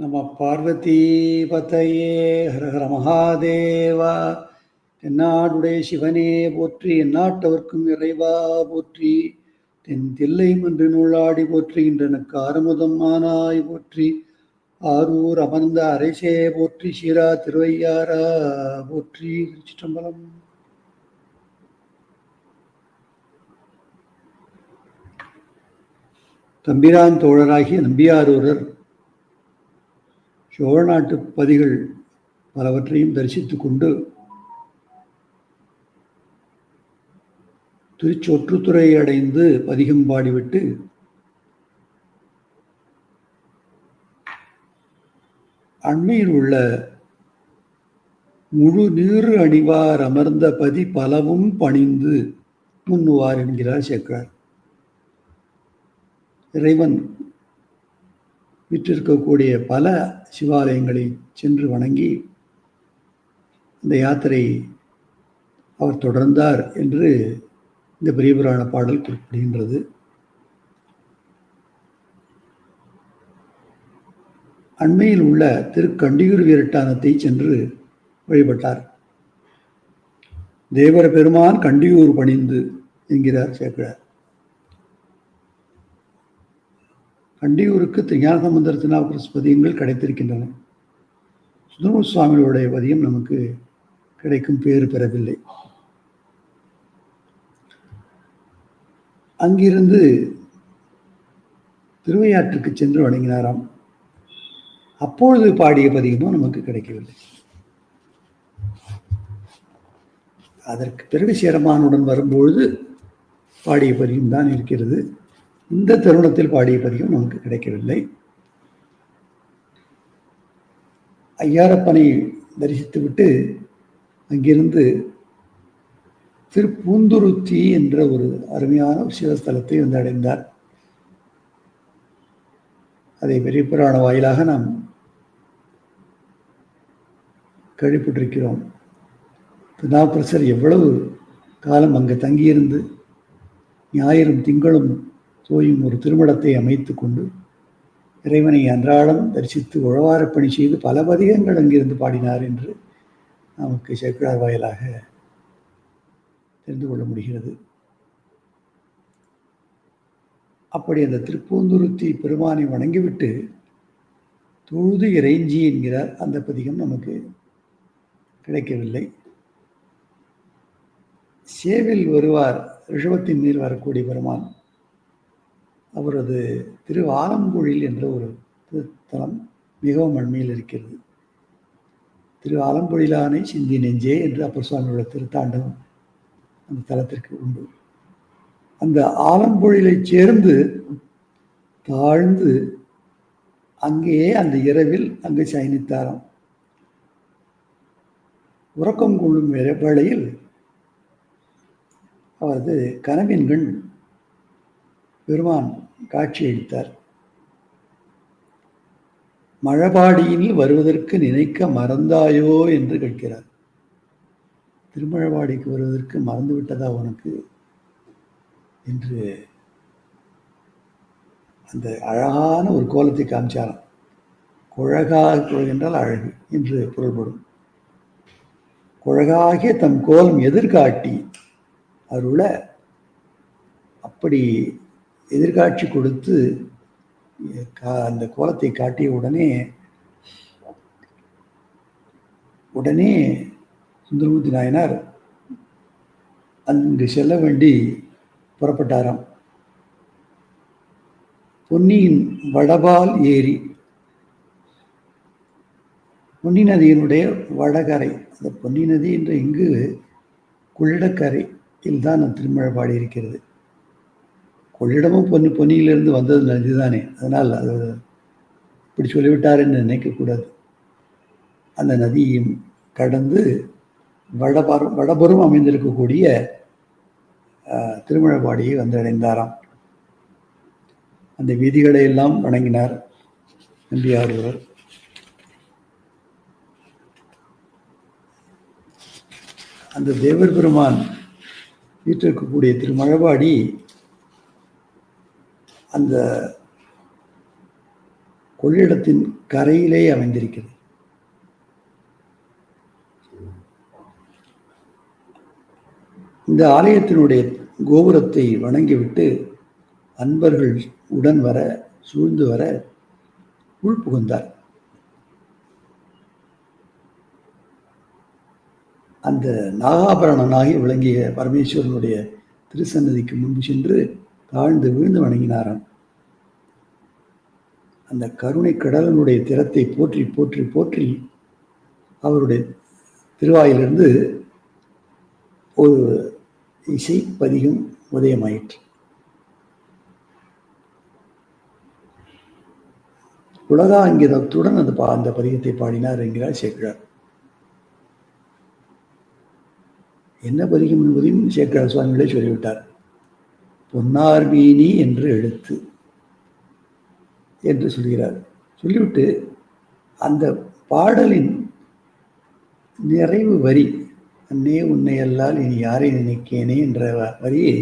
நம பார்வதிபதையே ஹரஹர மகாதேவா. தென்னாடுடைய சிவனே போற்றி எந்நாட்டவர்க்கும் இறைவா போற்றி. தென் தில்லை மன்று நூலாடி போற்றுகின்றனக்கு ஆரமுதம் மானாய் போற்றி. ஆரூர் அமர்ந்த அரைசே போற்றி சீரா திருவையாரா போற்றி. திருச்சிற்றம்பலம். தம்பிரான் தோழராகிய நம்பியாரூரர் சோழ நாட்டு பதிகள் பலவற்றையும் தரிசித்து கொண்டு திருச்சொற்றுத்துறை அடைந்து பதிகம் பாடிவிட்டு அண்மையில் உள்ள முழு நீர் அணிவார் அமர்ந்த பதி பலவும் பணிந்து முன்னுவார் என்கிறார் சேக்கரார். இறைவன் விற்றிருக்கக்கூடிய பல சிவாலயங்களை சென்று வணங்கி அந்த யாத்திரை அவர் தொடர்ந்தார் என்று இந்த பிரியபுராண பாடல் குறிப்பிடுகின்றது. அண்மையில் உள்ள திருக்கண்டியூர் வீரட்டானத்தை சென்று வழிபட்டார். தேவர பெருமான் கண்டியூர் பணிந்து என்கிறார் சேக்கிழார். கண்டியூருக்கு ஞான சம்பந்தர் திருநாவுக்கரசு பதியங்கள் கிடைத்திருக்கின்றன. சுந்தரமு சுவாமிகளுடைய பதியம் நமக்கு கிடைக்கும் பேறு பெறவில்லை. அங்கிருந்து திருவையாற்றுக்கு சென்று வணங்கினாராம். அப்பொழுது பாடிய பதியமும் நமக்கு கிடைக்கவில்லை. அதற்கு பிறகு சேரமானுடன் வரும்பொழுது பாடிய பதியம் தான் இருக்கிறது. இந்த தருணத்தில் பாடிய பதிகம் நமக்கு கிடைக்கவில்லை. ஐயாரப்பனை தரிசித்துவிட்டு அங்கிருந்து திருப்பூந்துருத்தி என்ற ஒரு அருமையான சிவஸ்தலத்தை வந்து அடைந்தார். அதை பெரிய புராண வாயிலாக நாம் கழிப்பட்டிருக்கிறோம் பிதாபுரசர் எவ்வளவு காலம் அங்கு தங்கியிருந்து ஞாயிறும் திங்களும் தோயும் ஒரு திருமணத்தை அமைத்து கொண்டு இறைவனை அன்றாடம் தரிசித்து உழவாரப்பணி செய்து பல பதிகங்கள் அங்கிருந்து பாடினார் என்று நமக்கு சேக்கிழார் வாயிலாக தெரிந்து கொள்ள முடிகிறது. அப்படி அந்த திருப்பூந்துருத்தி பெருமானை வணங்கிவிட்டு தொழுது இறைஞ்சி என்கிறார். அந்த பதிகம் நமக்கு கிடைக்கவில்லை. சேவில் வருவார் ரிஷபத்தின் மேல் வரக்கூடிய பெருமான். அவரது திரு என்ற ஒரு திருத்தலம் மிகவும் அண்மையில் இருக்கிறது. திரு ஆலம்பொழிலானை சிந்தி நெஞ்சே என்று அப்பர் சுவாமியோட திருத்தாண்டம் அந்த தலத்திற்கு உண்டு. அந்த ஆலம்பொழிலை சேர்ந்து தாழ்ந்து அங்கேயே அந்த இரவில் அங்கு சயனித்தாராம். உறக்கம் கொள்ளும் வேளையில் அவரது கனவின்கண் பெருமான் காட்சியளித்தார். மழபாடியில் வருவதற்கு நினைக்க மறந்தாயோ என்று கேட்கிறார். திருமழபாடிக்கு வருவதற்கு மறந்து விட்டதா உனக்கு? என்று அந்த அழகான ஒரு கோலத்தை காமிச்சாராம். குழகா என்றால் அழகு என்று பொருள்படும் குழகாகிய தம் கோலம் எதிர்காட்டி அருள அப்படி எதிர்காட்சி கொடுத்து அந்த கோலத்தை காட்டிய உடனே உடனே சுந்தரமூர்த்தி நாயனார் அங்கு செல்ல வேண்டி புறப்பட்டாராம். பொன்னியின் வடபால் ஏரி பொன்னி நதியினுடைய வடகரை அந்த பொன்னி நதி என்ற இங்கு கொள்ளிடக்கரையில் தான் திருமழபாடி இருக்கிறது. கொள்ளிடமும் பொன்னி பொன்னியிலிருந்து வந்தது நதிதானே அதனால் அது இப்படி சொல்லிவிட்டார் என்று நினைக்கக்கூடாது. அந்த நதியும் கடந்து வடபுறம் வடபுறம் அமைந்திருக்கக்கூடிய திருமழபாடியை வந்தடைந்தாராம். அந்த வீதிகளை எல்லாம் வணங்கினார் நம்பியாரூர் அந்த தேவர் பெருமான் வீட்டிற்கக்கூடிய திருமழபாடி அந்த கொள்ளிடத்தின் கரையிலே அமைந்திருக்கிறது. இந்த ஆலயத்தினுடைய கோபுரத்தை வணங்கிவிட்டு அன்பர்கள் உடன் வர சூழ்ந்து வர உள் புகுந்தார். அந்த நாகாபரணனாகி விளங்கிய பரமேஸ்வரனுடைய திருசன்னதிக்கு முன்பு சென்று தாழ்ந்து விழுந்து வணங்கினாராம். அந்த கருணை கடலனுடைய திறத்தை போற்றி போற்றி போற்றி அவருடைய திருவாயிலிருந்து ஒரு இசை பதிகம் உதயமாயிற்று. உலகாங்கிதத்துடன் அந்த பா அந்த பதிகத்தை பாடினார் என்கிறார் சேக்கிழார். என்ன பதிகம் என்பதையும் சேக்கிழார் சுவாமிகளே சொல்லிவிட்டார். பொன்னார் மீனி என்று எழுத்து என்று சொல்கிறார். சொல்லிவிட்டு அந்த பாடலின் நிறைவு வரி அன்னே உன்னை அல்லால் இனி யாரை நினைக்கேனே என்ற வரியை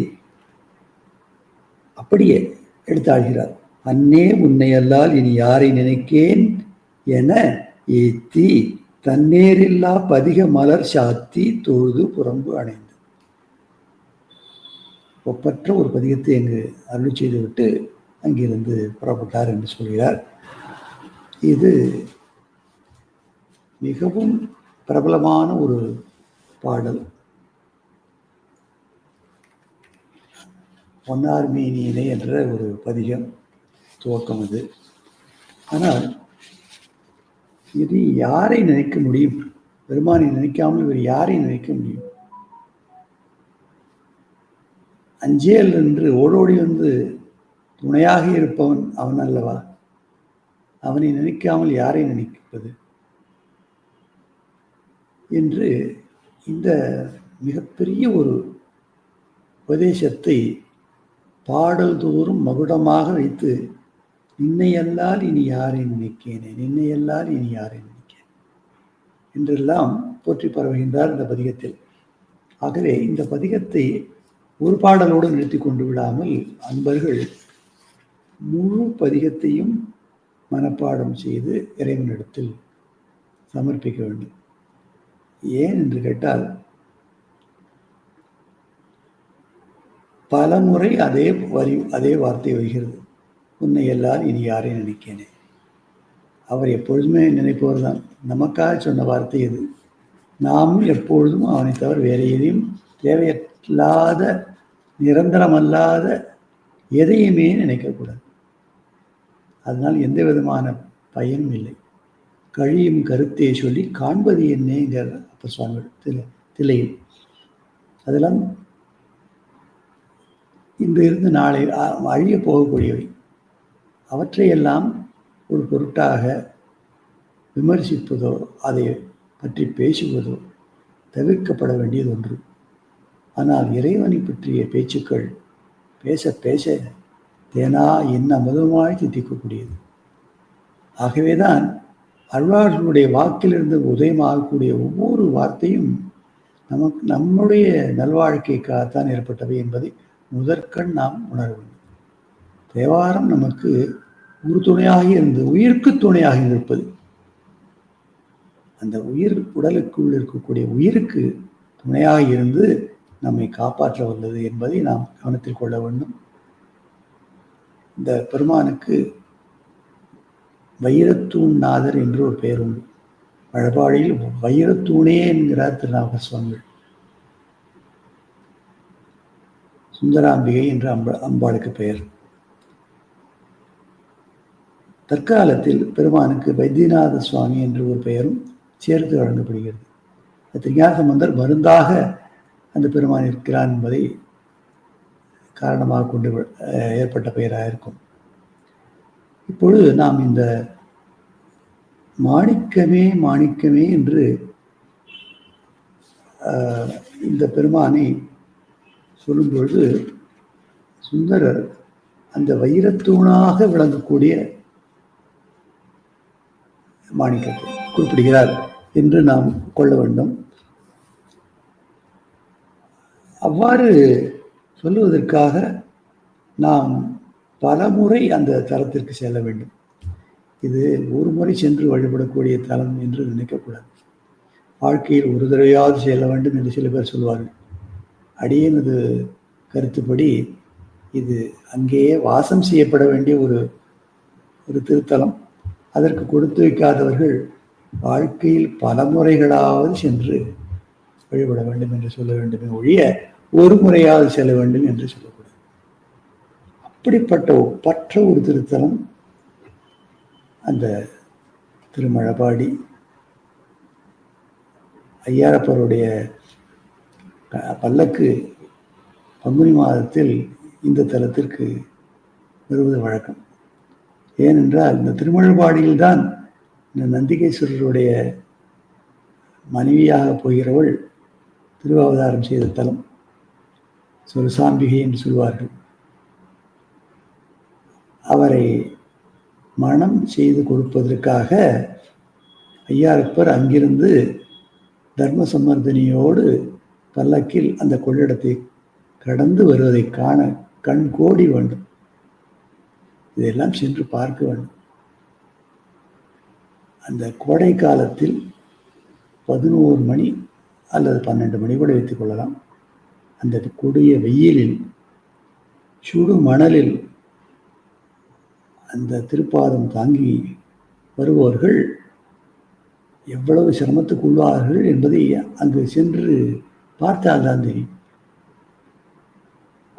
அப்படியே எடுத்தாழ்கிறார் அன்னே உன்னை அல்லால் இனி யாரை நினைக்கேன் என ஏத்தி தன்னேரில்லா பதிக மலர் சாத்தி தொழுது புறம்பு அணைந்து ஒப்பற்ற ஒரு பதிகத்தை அங்கு அருள் செய்துவிட்டு அங்கிருந்து புறப்பட்டார் என்று சொல்கிறார். இது மிகவும் பிரபலமான ஒரு பாடல். பொன்னார் மீனியினை என்ற ஒரு பதிகம் துவக்கம் அது. ஆனால் இது யாரை நினைக்க முடியும்? பெருமானை நினைக்காமல் இவர் யாரை நினைக்க முடியும்? அஞ்சேல் என்று ஓடோடி வந்து துணையாக இருப்பவன் அவன் அல்லவா? அவனை நினைக்காமல் யாரை நினைப்பது? என்று இந்த மிகப்பெரிய ஒரு உபதேசத்தை பாடல் தோறும் மகுடமாக வைத்து நின்னையல்லால் இனி யாரை நினைக்கேனே? நின்னையல்லால் இனி யாரை நினைக்கேன்? என்றெல்லாம் போற்றி பரவுகின்றார் இந்த பதிகத்தில். ஆகவே இந்த பதிகத்தை ஒரு பாடலோடு நிறுத்தி கொண்டு விடாமல் அன்பர்கள் முழு பதிகத்தையும் மனப்பாடம் செய்து இறைவனிடத்தில் சமர்ப்பிக்க வேண்டும். ஏன் என்று கேட்டால் பல முறை அதே வரி அதே வார்த்தை வருகிறது. உன்னை எல்லார் இனி யாரை நினைக்கேனே. அவர் எப்பொழுதுமே நினைப்பவர் தான் நமக்காக சொன்ன வார்த்தை இது நாமும் எப்பொழுதும் அவனை தவிர வேறு எதையும் தேவையற்ற இல்லாத நிரந்தரமல்லாத எதையுமே நினைக்கக்கூடாது. அதனால் எந்த விதமான பயனும் இல்லை. கழியும் கருத்தை சொல்லி காண்பது என்னங்கிற அப்போ சுவாமி தில திலையில். அதெல்லாம் இன்று இருந்து நாளை அழிய போகக்கூடியவை. அவற்றையெல்லாம் ஒரு பொருட்டாக விமர்சிப்பதோ அதை பற்றி பேசுவதோ தவிர்க்கப்பட வேண்டியது ஒன்று. ஆனால் இறைவனை பற்றிய பேச்சுக்கள் பேச பேச தேனா என்ன அமுதமாய் தித்திக்கக்கூடியது. ஆகவேதான் அழ்வார்களுடைய வாக்கிலிருந்து உதயமாகக்கூடிய ஒவ்வொரு வார்த்தையும் நமக்கு நம்முடைய நல்வாழ்க்கைக்காகத்தான் ஏற்பட்டவை என்பதை முதற்கண் நாம் உணர வேண்டும். தேவாரம் நமக்கு ஒரு துணையாக இருந்து உயிருக்கு துணையாக இருப்பது. அந்த உயிர் உடலுக்குள் இருக்கக்கூடிய உயிருக்கு துணையாக இருந்து நம்மை காப்பாற்ற வல்லது என்பதை நாம் கவனத்தில் கொள்ள வேண்டும். இந்த பெருமானுக்கு வைரத்தூண் நாதர் என்று ஒரு பெயர் உண்டு. வழபாடியில் வைரத்தூணே என்கிறார் திருநாக சுவாமிகள். சுந்தராம்பிகை என்று அம்ப அம்பாளுக்கு பெயர். தற்காலத்தில் பெருமானுக்கு வைத்தியநாத சுவாமி என்று ஒரு பெயரும் சேர்த்து வழங்கப்படுகிறது. திருஞாசம்பந்தர் மருந்தாக அந்த பெருமான் இருக்கிறான் என்பதை காரணமாக கொண்டு ஏற்பட்ட பெயராக இருக்கும். இப்பொழுது நாம் இந்த மாணிக்கமே மாணிக்கமே என்று இந்த பெருமானை சொல்லும் பொழுது சுந்தரர் அந்த வைரத்தூணாக விளங்கக்கூடிய மாணிக்கத்தை குறிப்பிடுகிறார் என்று நாம் கொள்ள வேண்டும். அவ்வாறு சொல்லுவதற்காக நாம் பல முறை அந்த தலத்திற்கு செல்ல வேண்டும். இது ஒரு முறை சென்று வழிபடக்கூடிய தலம் என்று நினைக்கக்கூடாது. வாழ்க்கையில் ஒரு தடவையாவது செல்ல வேண்டும் என்று சில பேர் சொல்வார்கள். அடியனது கருத்துப்படி இது அங்கேயே வாசம் செய்யப்பட வேண்டிய ஒரு ஒரு திருத்தலம். அதற்கு கொடுத்து வைக்காதவர்கள் வாழ்க்கையில் பல முறைகளாவது சென்று வழிபட வேண்டும் என்று சொல்ல வேண்டுமே ஒழிய ஒரு முறையாவது செல்ல வேண்டும் என்று சொல்லக்கூடாது. அப்படிப்பட்ட ஒப்பற்ற ஒரு திருத்தலம் அந்த திருமழபாடி ஐயாரப்பருடைய பல்லக்கு பங்குனி மாதத்தில் இந்த தலத்திற்கு வருவது வழக்கம். ஏனென்றால் இந்த திருமழபாடியில்தான் இந்த நந்திகேஸ்வரருடைய மனைவியாக போகிறவள் திருவாவதாரம் செய்த தலம். சொலுசாம்பிகை என்று சொல்வார்கள். அவரை மனம் செய்து கொடுப்பதற்காக ஐயாரப்பர் அங்கிருந்து தர்ம சம்மர்தனியோடு பல்லக்கில் அந்த கொள்ளிடத்தை கடந்து வருவதை காண கண் கோடி வேண்டும். இதெல்லாம் சென்று பார்க்க வேண்டும். அந்த கோடை காலத்தில் பதினோரு மணி அல்லது பன்னெண்டு மணி கூட வைத்துக் கொள்ளலாம். அந்த கொடிய வெயிலில் சுடு மணலில் அந்த திருப்பாதம் தாங்கி வருபவர்கள் எவ்வளவு சிரமத்துக்கு உள்ளார்கள் என்பதை அங்கு சென்று பார்த்தால்தான் தெரியும்.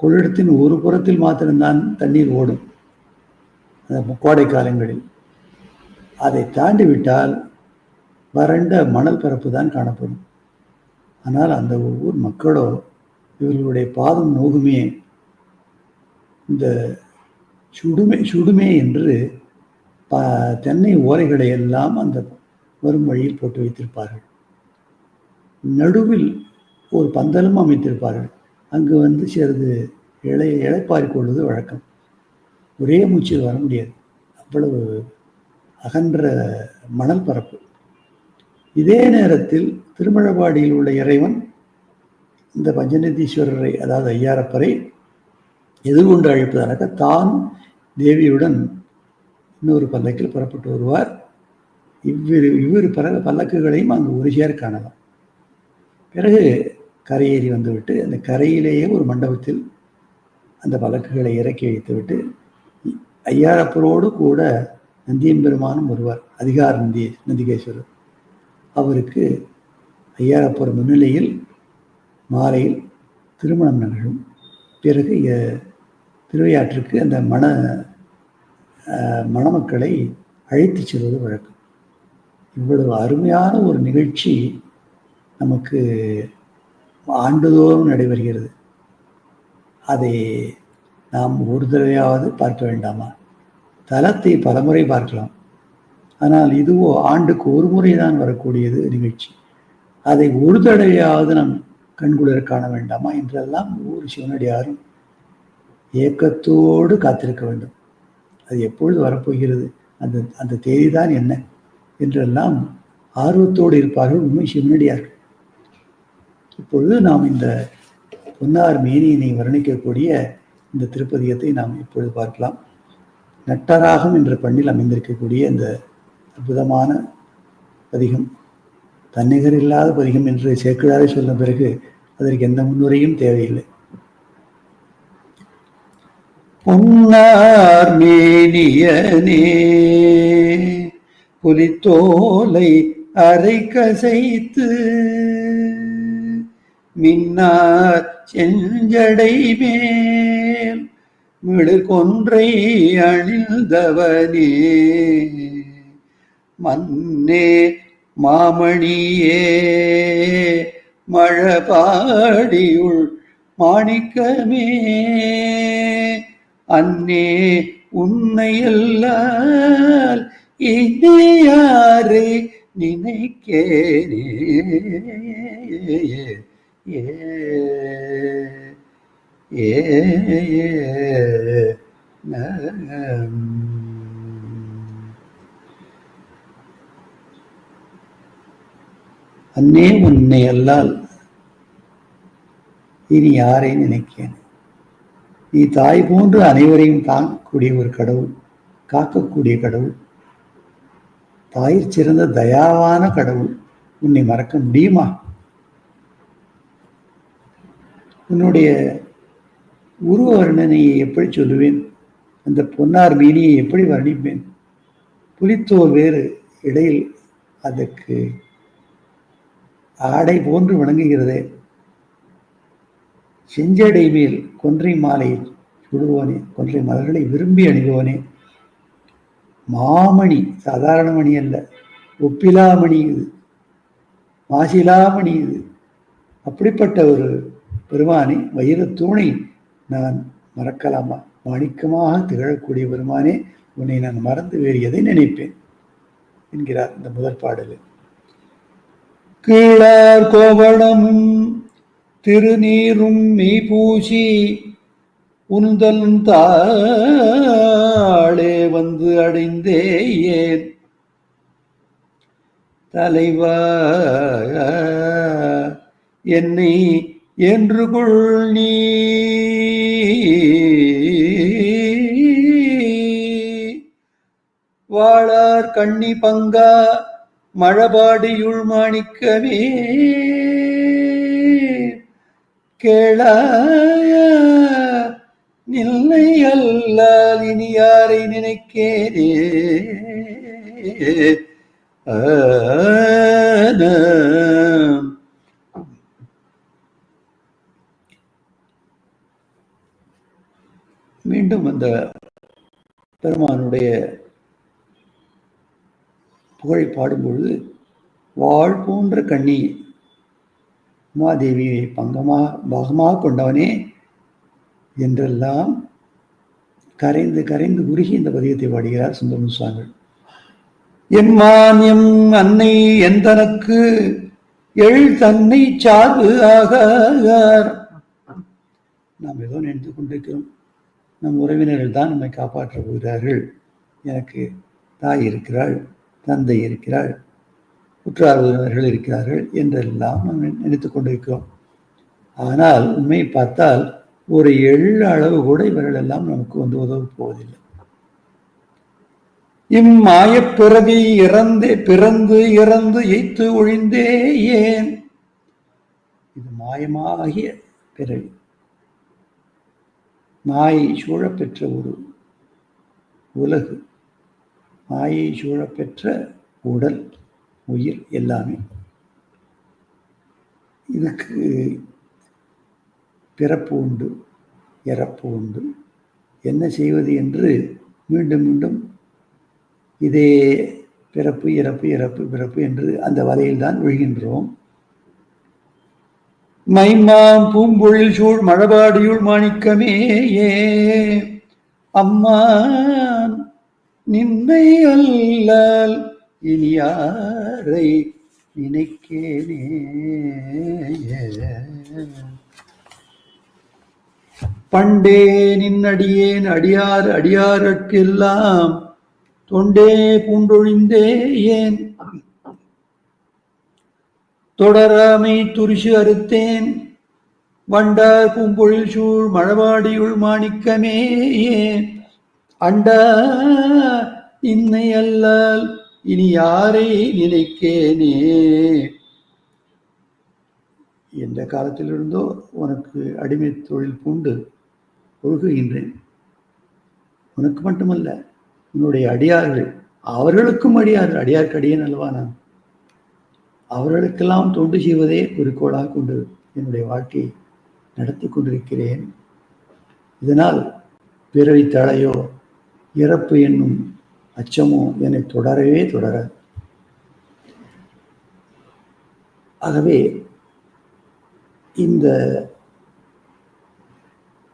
கொள்ளிடத்தின் ஒரு புறத்தில் மாத்திரம்தான் தண்ணீர் ஓடும். அந்த கோடை காலங்களில். அதை தாண்டி விட்டால் வறண்ட மணல் பரப்பு தான் காணப்படும். ஆனால் அந்த ஊர் மக்களோ இவர்களுடைய பாதம் நோகுமே. இந்த சுடுமே சுடுமே என்று ப தென்னை ஓலைகளை எல்லாம் அந்த வரும் வழியில் போட்டு வைத்திருப்பார்கள். நடுவில் ஒரு பந்தலும் அமைத்திருப்பார்கள். அங்கு வந்து சிறிது இலை இழைப்பாரி கொள்வது வழக்கம். ஒரே மூச்சில் வர முடியாது. அவ்வளவு அகன்ற மணல் பரப்பு. இதே நேரத்தில் திருமழபாடியில் உள்ள இறைவன் இந்த பஞ்சநதீஸ்வரரை அதாவது ஐயாரப்பரை எதிர்கொண்டு அழைப்பதற்காக தான் தேவியுடன் இன்னொரு பல்லக்கில் புறப்பட்டு வருவார். இவ்விரு இவ்விரு பல பல்லக்குகளையும் அங்கு ஒரு காணலாம். பிறகு கரையேறி வந்துவிட்டு அந்த கரையிலேயே ஒரு மண்டபத்தில் அந்த பல்லக்குகளை இறக்கி வைத்துவிட்டு ஐயாரப்பரோடு கூட நந்தியம்பெருமானும் வருவார் அதிகார நந்தி நந்திகேஸ்வரர். அவருக்கு ஐயாரப்பர் முன்னிலையில் மாலையில் திருமணம் நிகழும். பிறகு திருவையாற்றுக்கு அந்த மண மணமக்களை அழைத்துச் செல்வது வழக்கம். இவ்வளவு அருமையான ஒரு நிகழ்ச்சி நமக்கு ஆண்டுதோறும் நடைபெறுகிறது. அதை நாம் ஒரு தடவையாவது பார்க்க வேண்டாமா? தலத்தை பலமுறை பார்க்கலாம். ஆனால் இதுவோ ஆண்டுக்கு ஒரு முறை தான் வரக்கூடியது நிகழ்ச்சி. அதை ஒரு தடவையாவது நாம் கண்குளிர காண வேண்டாமா என்றெல்லாம் ஒவ்வொரு சிவனடியாரும் ஏக்கத்தோடு காத்திருக்க வேண்டும். அது எப்பொழுது வரப்போகிறது? அந்த அந்த தேதி தான் என்ன? என்றெல்லாம் ஆர்வத்தோடு இருப்பார்கள் உண்மை சிவனடியார்கள். இப்பொழுது நாம் இந்த பொன்னார் மேனியினை வர்ணிக்கக்கூடிய இந்த திருப்பதியத்தை நாம் இப்பொழுது பார்க்கலாம். நட்டராகம் என்ற பண்ணில் அமைந்திருக்கக்கூடிய இந்த அற்புதமான பதிகம். தன்னிகர் இல்லாத பதிகம் என்று சேக்கிழாரே சொன்ன பிறகு அதற்கு எந்த முன்னுரையும் தேவையில்லை. பொன்னார் மேனியனே புலித்தோலை அரை கசைத்து மின்னார் செஞ்சடை மேல் மிளிர் அணிந்தவனே மன்னே மாமணியே மழபாடியுள் மாணிக்கமே அன்னே உன்னையல்லால் இனி யாரை நினைக்கேனே ஏ ஏ அன்னே உன்னை அல்லால். இனி யாரை நினைக்கேன்? நீ தாய் போன்று அனைவரையும் தாங்கக்கூடிய ஒரு கடவுள் காக்கக்கூடிய கடவுள். தாயிற் சிறந்த தயாவான கடவுள். உன்னை மறக்க முடியுமா? உன்னுடைய உருவ வர்ணனையை எப்படி சொல்லுவேன்? அந்த பொன்னார் மீனியை எப்படி வர்ணிப்பேன்? புலித்தோர் வேறு இடையில் அதற்கு ஆடை போன்று விளங்குகிறது செஞ்சடை மேல் கொன்றை மாலை சுடுவோனே கொன்றை மலர்களை விரும்பி அணிவோனே மாமணி சாதாரண மணி அல்ல ஒப்பிலாமணி இது மாசிலாமணி இது. அப்படிப்பட்ட ஒரு பெருமானை வைரத்தூணை நான் மறக்கலாமா? மாணிக்கமாக திகழக்கூடிய பெருமானே உன்னை நான் மறந்து வேறு எதை நினைப்பேன்? என்கிறார் இந்த முதற் பாடலில் கீழார் கோவணமும் திருநீரும் மெய் பூசி உந்தல் தாளே வந்து அடைந்தே ஏன் தலைவா என்னை என்று கொள் நீ? வாழார் கண்ணி பங்கா மழபாடியுள் மாணிக்கமே. கேளாய நில்லை அல்லால் இனி யாரை நினைக்கேனே. மீண்டும் அந்த பெருமானுடைய புகழை பாடும்பொழுது வாழ் போன்ற கண்ணி உமாதேவியை பங்கமாக பாகமாக கொண்டவனே என்றெல்லாம் கரைந்து கரைந்து உருகி இந்த பதிகத்தை பாடுகிறார் சுந்தரம் சுவாமிகள். எம்மான் எம் அன்னை எந்தனக்கு எள் தன்னை சார்பு ஆகார். நாம் ஏதோ நினைத்து கொண்டிருக்கிறோம். நம் உறவினர்கள் தான் நம்மை காப்பாற்றப் போகிறார்கள். எனக்கு தாய் இருக்கிறாள். தந்தை இருக்கிறாள் உற்றார் உறவினர்கள் இருக்கிறார்கள் என்றெல்லாம் நாம் நினைத்து கொண்டிருக்கிறோம். ஆனால் உண்மையை பார்த்தால் ஒரு எள் அளவு கூட இவர்கள் எல்லாம் நமக்கு வந்து உதவப் போவதில்லை. இம்மாய பிறவி இறந்தே பிறந்து இறந்து எய்த்து ஒழிந்தே ஏன்? இது மாயமாகிய பிறவி. மாயை சூழப்பெற்ற ஒரு உலகு. மாயை சூழப்பெற்ற உடல் உயிர் எல்லாமே. இதுக்கு பிறப்பு உண்டு இறப்பு உண்டு. என்ன செய்வது என்று மீண்டும் மீண்டும் இதே பிறப்பு இறப்பு இறப்பு பிறப்பு என்று அந்த வலையில் தான் விழுகின்றோம். மைமாம் பூம்பொழில் சூழ் மழபாடியுள் மாணிக்கமே ஏ அம்மா நின்னை அல்லால் இனி யாரை நினைக்கேனே. பண்டே நின்னடியேன் அடியார் அடியார்க்கெல்லாம் தொண்டே பூண்டொழிந்தே ஏன்? தொடராமை துரிசு அறுத்தேன். வண்டார் பூம்பொழில் சூழ் மழவாடியுள் மாணிக்கமே ஏன்? அண்டா இன்னை அல்லால் இனி யாரை நினைக்கேனே? எந்த காலத்திலிருந்தோ உனக்கு அடிமை தொழில் பூண்டு ஒழுகுகின்றேன். உனக்கு மட்டுமல்ல உன்னுடைய அடியார்கள் அவர்களுக்கும் அடியார்கள் அடியாருக்கு அடியேன் அல்லவா நான்? அவர்களுக்கெல்லாம் தொண்டு செய்வதே குறிக்கோளாக கொண்டு என்னுடைய வாழ்க்கையை நடத்தி கொண்டிருக்கிறேன். இதனால் பிறவி தழையோ இறப்பு என்னும் அச்சமோ என்னை தொடரவே தொடர. ஆகவே இந்த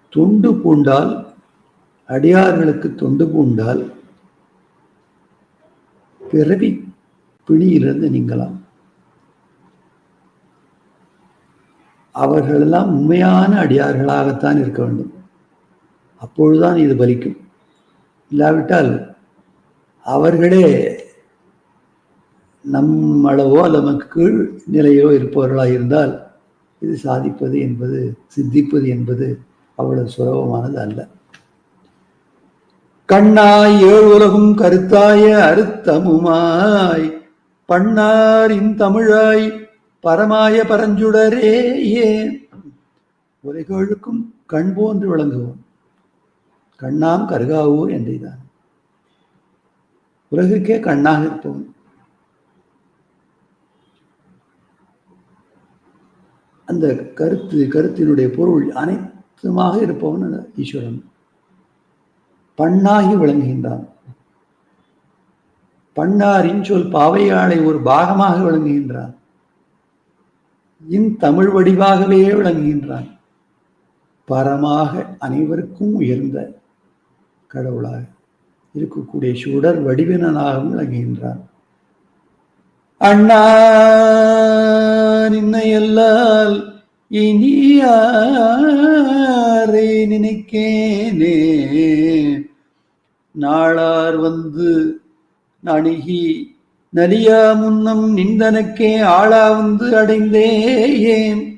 தொண்டு பூண்டால் அடியார்களுக்கு தொண்டு பூண்டால் பிறவி பிணியிலிருந்து நீங்கலாம். அவர்களெல்லாம் உண்மையான அடியார்களாகத்தான் இருக்க வேண்டும். அப்பொழுதுதான் இது பலிக்கும். இல்லாவிட்டால் அவர்களே நம்மளவோ நமக்கு கீழ் நிலையோ இருப்பவர்களாக இருந்தால் இது சாதிப்பது என்பது சித்திப்பது என்பது அவ்வளவு சுலபமானது அல்ல. கண்ணாய் ஏழு உலகும் கருத்தாய அறுத்தமுமாய் பண்ணாரின் தமிழாய் பரமாய பரஞ்சுடரே ஏன்? உலகளுக்கும் கண் போன்று விளங்குவோம். கண்ணாம் கருகாவூர் என்றைதான் உலகிற்கே கண்ணாக இருப்பவன். அந்த கருத்து கருத்தினுடைய பொருள் அனைத்துமாக இருப்பவன் ஈஸ்வரன். பண்ணாகி விளங்குகின்றான். பண்ணாரின் சொல் பாவையாளை ஒரு பாகமாக விளங்குகின்றான். இன் தமிழ் வடிவாகவே விளங்குகின்றான். பரமாக அனைவருக்கும் உயர்ந்த கடவுளாக இருக்கக்கூடிய சுடர் வடிவினனாகவும் விளங்குகின்றான் அண்ணா நின்னையல்லால் இனியாரை நினைக்கேனே? நாளார் வந்து நணுகி நலியா முன்னம் நிந்தனக்கே ஆளா வந்து அடைந்தேன்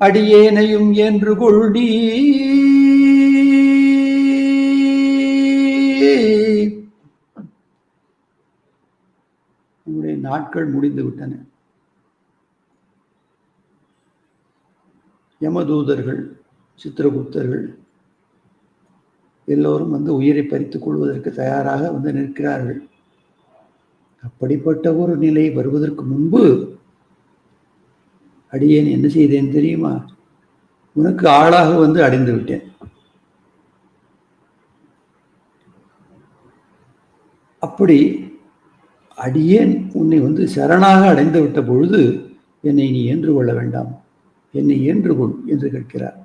அடியேனையும் என்று கொள்ளி நம்முடைய நாட்கள் முடிந்து விட்டன. யமதூதர்கள் சித்திரகுப்தர்கள் எல்லோரும் வந்து உயிரை பறித்துக் கொள்வதற்கு தயாராக வந்து நிற்கிறார்கள். அப்படிப்பட்ட ஒரு நிலை வருவதற்கு முன்பு அடியேன் என்ன செய்தேன் தெரியுமா? உனக்கு ஆளாக வந்து அடைந்து விட்டேன். அப்படி அடியேன் உன்னை வந்து சரணாக அடைந்து விட்ட பொழுது என்னை நீ ஏன்று கொள்ள வேண்டாம். என்னை ஏன்று கொள் என்று கேட்கிறார்.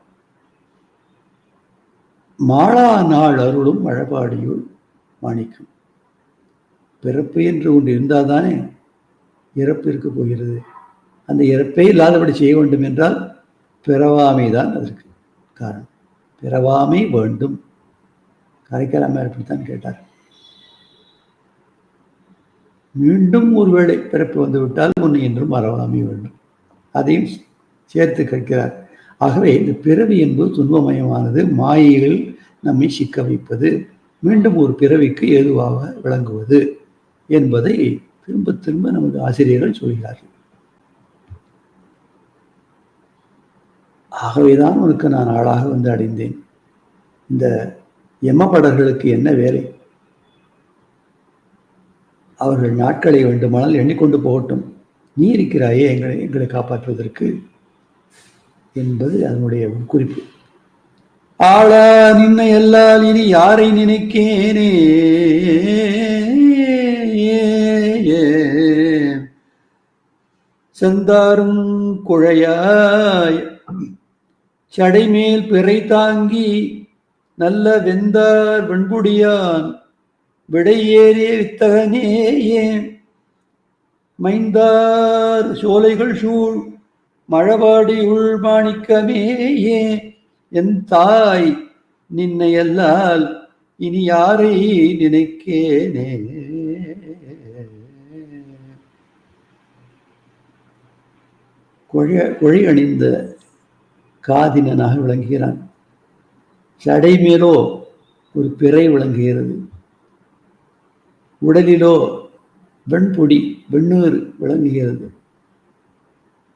மாளா நாள் அருளும் மழபாடியுள் மாணிக்கம். பிறப்பு என்று ஒன்று இருந்தால் தானே இறப்பு இருக்க போகிறது. அந்த இறப்பே இல்லாதபடி செய்ய வேண்டும் என்றால் பிறவாமை தான் அதற்கு காரணம். பிறவாமை வேண்டும். கரைக்கலாம இப்படித்தான் கேட்டார். மீண்டும் ஒருவேளை பிறப்பு வந்துவிட்டால் உன்னை என்றும் மறவாமை வேண்டும். அதையும் சேர்த்து கேட்கிறார். ஆகவே இந்த பிறவி என்பது துன்பமயமானது. மாயையில் நம்மை சிக்க வைப்பது. மீண்டும் ஒரு பிறவிக்கு ஏதுவாக விளங்குவது என்பதை திரும்ப திரும்ப நமது ஆசிரியர்கள் சொல்கிறார்கள். ஆகவேதான் உனக்கு நான் ஆளாக வந்து அடைந்தேன். இந்த எம்மப்படர்களுக்கு என்ன வேலை? அவர்கள் நாட்களை வேண்டுமானால் எண்ணிக்கொண்டு போகட்டும். நீ இருக்கிறாயே எங்களை எங்களை காப்பாற்றுவதற்கு என்பது அதனுடைய குறிப்பு ஆளா நின்ன எல்லால் இனி யாரை நினைக்கேனே? செந்தாரும் குழையாய் சடைமேல் பிறை தாங்கி நல்ல வெந்தார் வெண்புடியான் விடையேறிய வித்தகனேயே. மைந்தார் சோலைகள் சூழ் மழபாடி உள் மாணிக்கமேயே என் தாய் நின்னையல்லால் இனி யாரை நினைக்கேனே. கொழ கொழி அணிந்த காதினனாக விளங்குகிறான். சடை மேலோ ஒரு பிறை விளங்குகிறது. உடலிலோ வெண்பொடி வெண்ணூறு விளங்குகிறது.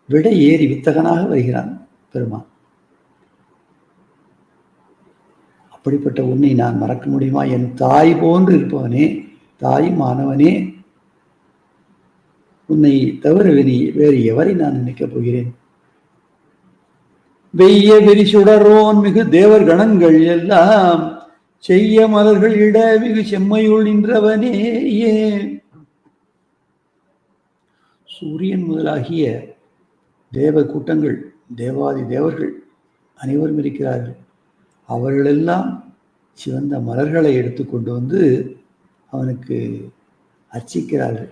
விட ஏறி வித்தகனாக வருகிறான் பெருமான். அப்படிப்பட்ட உன்னை நான் மறக்க முடியுமா? என் தாய் போன்று இருப்பவனே தாய் மாணவனே உன்னை தவிர வினி வேறு எவரை நான் நினைக்கப் போகிறேன்? வெய்ய வெறி சுடரோன் மிகு தேவர் கணங்கள் எல்லாம் செய்ய மலர்கள் இட மிகு செம்மையுள் நின்றவனேயே சூரியன் முதலாகிய தேவ கூட்டங்கள் தேவாதி தேவர்கள் அனைவரும் இருக்கிறார்கள். அவர்களெல்லாம் சிவந்த மலர்களை எடுத்துக்கொண்டு வந்து அவனுக்கு அர்ச்சிக்கிறார்கள்.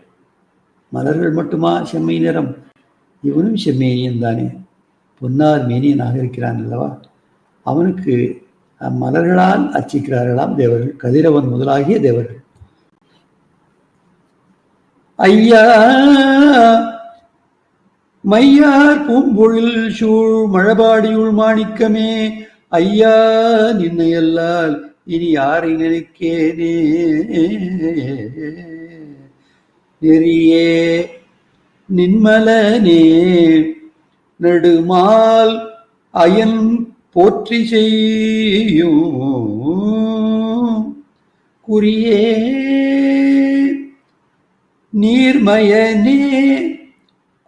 மலர்கள் மட்டுமா செம்மை நிறம்? இவனும் செம்மேனியன் தானே பொன்னார் மேனியனாக இருக்கிறான் அல்லவா? அவனுக்கு மலர்களால் அர்ச்சிக்கிறார்களாம் தேவர்கள். கதிரவன் முதலாகிய தேவர்கள். ஐயா மையார் பூம்பொழில் சூழ் மழபாடியுள் மாணிக்கமே. ஐயா நின்னையல்லால் இனி யாரை நினைக்கேனே. நெறியே நின்மலனே. நெடுமால் அயன் போற்றி செய்யும். குறியே நீர்மயனே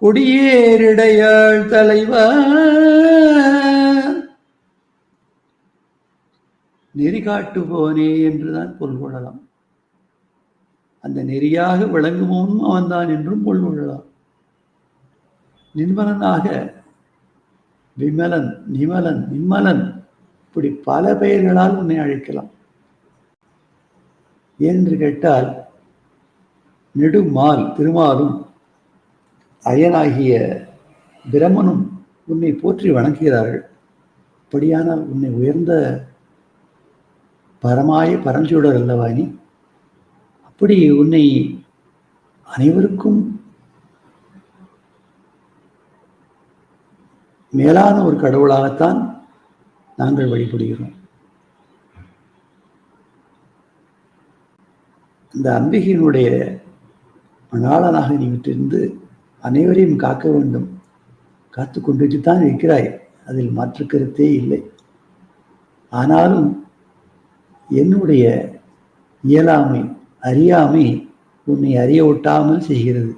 கொடியேறிடையாள் தலைவா. நெறிகாட்டுபவனே என்றுதான் பொருள் கொள்ளலாம். அந்த நெறியாக விளங்குபவனும் அவன்தான் என்றும் பொருள் கொள்ளலாம். நிர்மலனாக விமலன் நிமலன் நிம்மலன் இப்படி பல பெயர்களால் உன்னை அழைக்கலாம். என்று கேட்டால் நெடுமால் திருமாலும் அயனாகிய பிரமனும் உன்னை போற்றி வணங்குகிறார்கள். அப்படியானால் உன்னை உயர்ந்த பரமாய பரஞ்சூடர் அல்லவா நீ அப்படி உன்னை அனைவருக்கும் மேலான ஒரு கடவுளாகத்தான் நாங்கள் வழிபடுகிறோம். இந்த அம்பிகையினுடைய மணாளனாக நீ விட்டிருந்து அனைவரையும் காக்க வேண்டும். காத்து கொண்டுட்டு தான் இருக்கிறாய். அதில் மாற்று கருத்தே இல்லை. ஆனாலும் என்னுடைய இயலாமை அறியாமை உன்னை அறிய ஒட்டாமல் செய்கிறது.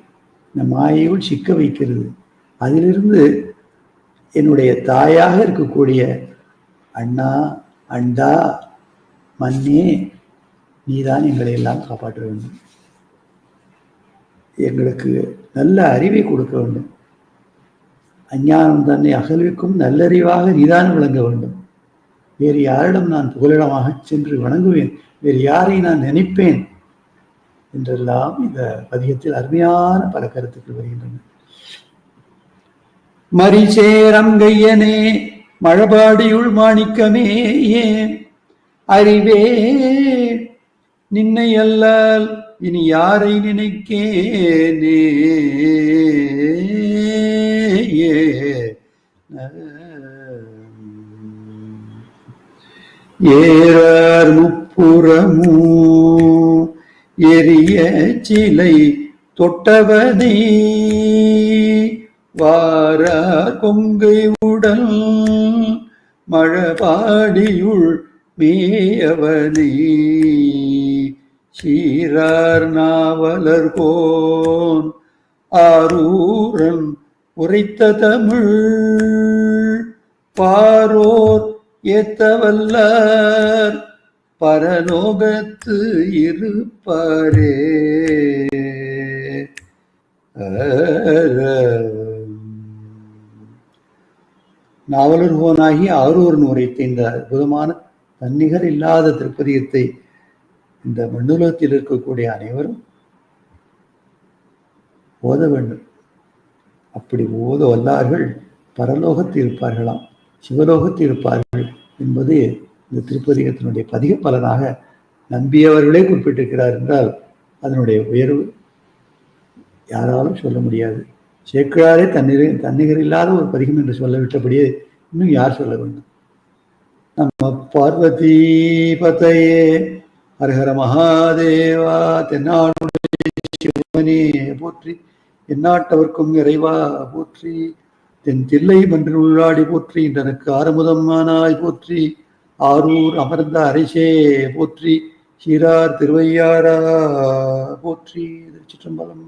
இந்த மாயையுள் சிக்க வைக்கிறது. அதிலிருந்து என்னுடைய தாயாக இருக்கக்கூடிய அண்ணா அண்டா மன்னே நீதான் எங்களை எல்லாம் காப்பாற்ற வேண்டும். எங்களுக்கு நல்ல அறிவை கொடுக்க வேண்டும். அஞ்ஞானம் தன்னை அகழ்விக்கும் நல்லறிவாக நீதான் விளங்க வேண்டும். வேறு யாரிடம் நான் புகலிடமாக சென்று வணங்குவேன்? வேறு யாரை நான் நினைப்பேன்? என்றெல்லாம் இந்த பதிகத்தில் அருமையான பல கருத்துக்கள் வருகின்றன. மரிசேரங்கையனே மழபாடியுள் மாணிக்கமே அறிவே நின்னை அல்லால் இனி யாரை நினைக்கேனே? ஏறார் முப்புறமூ எரிய சிலை தொட்டவனே வாரார் கொங்கை உடல் மழபாடியுள் மேயவனே. சீரார் நாவலர் கோன் ஆரூரன் உரைத்த தமிழ். பாரோர் ஏத்தவல்லார் பரலோகத்து இருப்பாரே. நாவலர் ஆரூரன் உரைத்த இந்த அற்புதமான தன்னிகர் இல்லாத திருப்பதியத்தை இந்த மண்ணுலகத்தில் இருக்கக்கூடிய அனைவரும் ஓத வேண்டும். அப்படி ஓத வல்லார்கள் பரலோகத்தில் இருப்பார்களாம் சிவலோகத்தில் இருப்பார்கள் என்பது இந்த திருப்பதிகத்தினுடைய பதிக பலனாக நம்பியவர்களே குறிப்பிட்டிருக்கிறார் என்றால் அதனுடைய உயர்வு யாராலும் சொல்ல முடியாது. சேக்கிழாரே தண்ணீர் தன்னிகர் இல்லாத ஒரு பதிகம் என்று சொல்லவிட்டபடியே இன்னும் யார் சொல்ல வேண்டும்? நம்ம பார்வதி பத்தையே ஹரஹர மகாதேவா தென்னாடுடைய சிவனே போற்றி எந்நாட்டவர்க்கும் இறைவா போற்றி தென் தில்லை மன்றில் உள்ளாடி போற்றி எனக்கு ஆறுமுதமானாய் போற்றி ஆரூர் அமர்ந்த அரிசே போற்றி சீரார் திருவையாரா போற்றி திருச்சிற்றம்பலம்.